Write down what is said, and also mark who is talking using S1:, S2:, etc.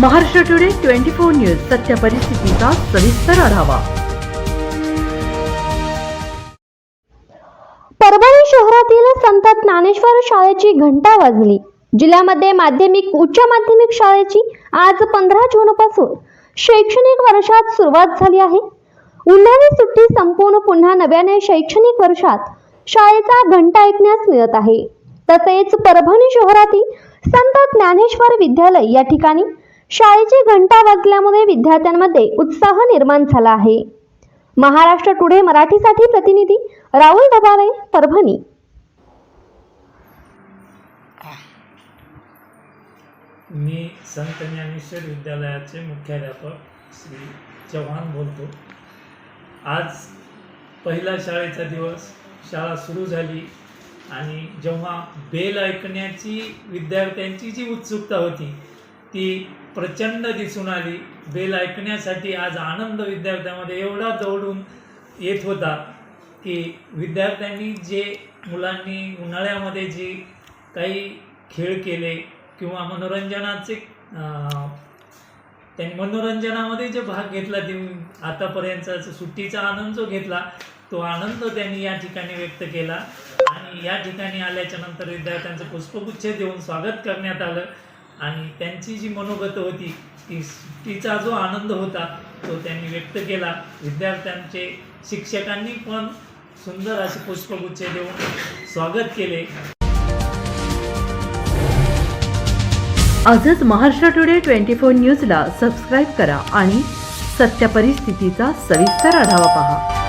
S1: Maharashtra today twenty four news सत्य परिस्थितीचा सविस्तर आढावा.
S2: परभणी शहरातील संत ज्ञानेश्वर शाळेची घंटा वाजली. जिल्ह्यामध्ये माध्यमिक उच्च माध्यमिक शाळेची आज पंधरा जून पासून शैक्षणिक वर्षात सुरुवात झाली आहे. उन्हाळी सुट्टी संपून पुन्हा नव्याने शैक्षणिक वर्षात शाळेचा घंटा ऐकण्यास मिळत आहे. तसेच परभणी शहरातील संत ज्ञानेश्वर विद्यालय या ठिकाणी शाळेची घंटा वाजल्यामुळे विद्यार्थ्यांमध्ये उत्साह निर्माण झाला आहे. महाराष्ट्र टुडे मराठीसाठी प्रतिनिधी राहुल दबावे परभणी.
S3: मी संत ज्ञानेश्वर विद्यालयाचे मुख्याध्यापक श्री चव्हाण बोलतो. आज पहिला शाळेचा दिवस शाळा सुरू झाली आणि जेव्हा बेल ऐकण्याची विद्यार्थ्यांची जी उत्सुकता होती ती प्रचंड दिसून आली. बेल ऐकण्यासाठी आज आनंद विद्यार्थ्यांमध्ये एवढा जवळून येत होता की विद्यार्थ्यांनी जे मुलांनी उन्हाळ्यामध्ये जे काही खेळ केले किंवा मनोरंजनाचे अं, त्यांनी मनोरंजनामध्ये जे भाग घेतला ते आतापर्यंतचा सुट्टीचा आनंद जो घेतला तो आनंद त्यांनी या ठिकाणी व्यक्त केला. आणि या ठिकाणी आल्याच्यानंतर विद्यार्थ्यांचं पुष्पगुच्छ देऊन स्वागत करण्यात आलं. आणि त्यांची जी मनोगत होती ती तिचा जो आनंद होता तो त्यांनी व्यक्त केला. विद्यार्थ्यांचे शिक्षकांनी पण सुंदर असे पुष्पगुच्छ देऊन स्वागत केले.
S1: आजच महाराष्ट्र टुडे ट्वेंटी फोर न्यूजला सबस्क्राईब करा आणि सत्य परिस्थितीचा सविस्तर आढावा पहा.